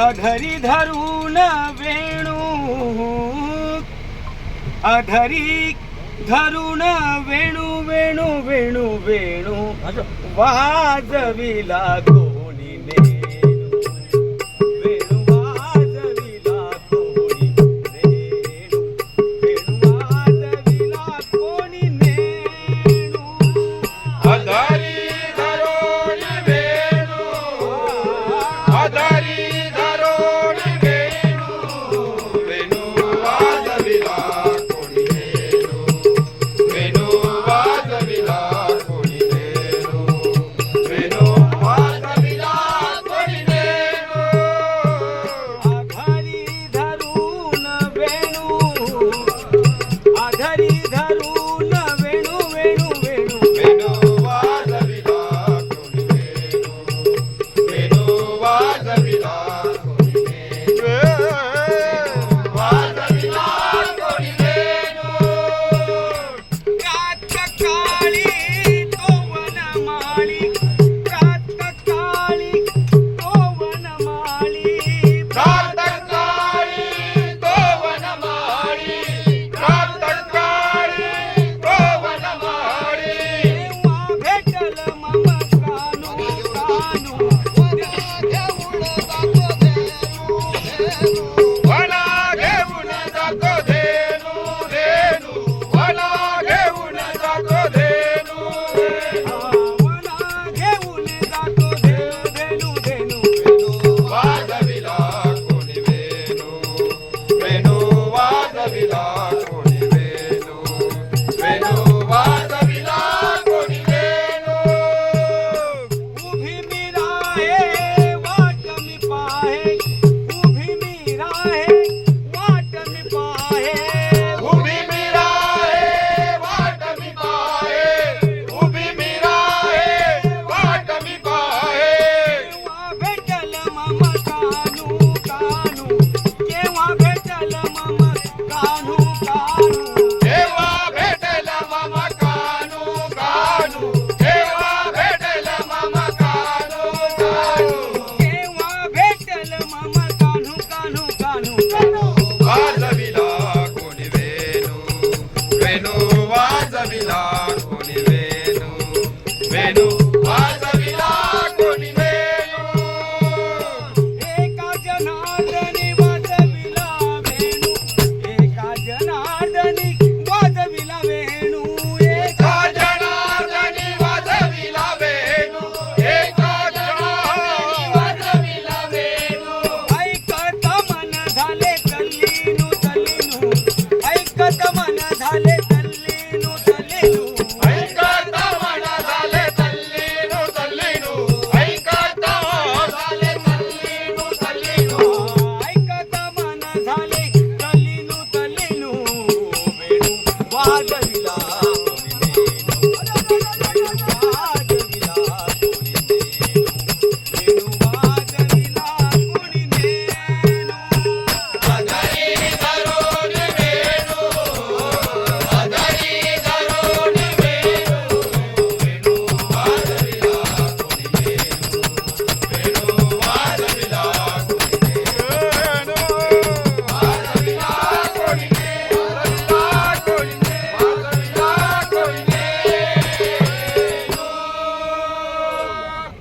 અઘરી ધરું ન વેણું. અઘરી ધરુણ વેણુ વેણુ વેણુ વેણુ. વાજવી લાગો. Venu.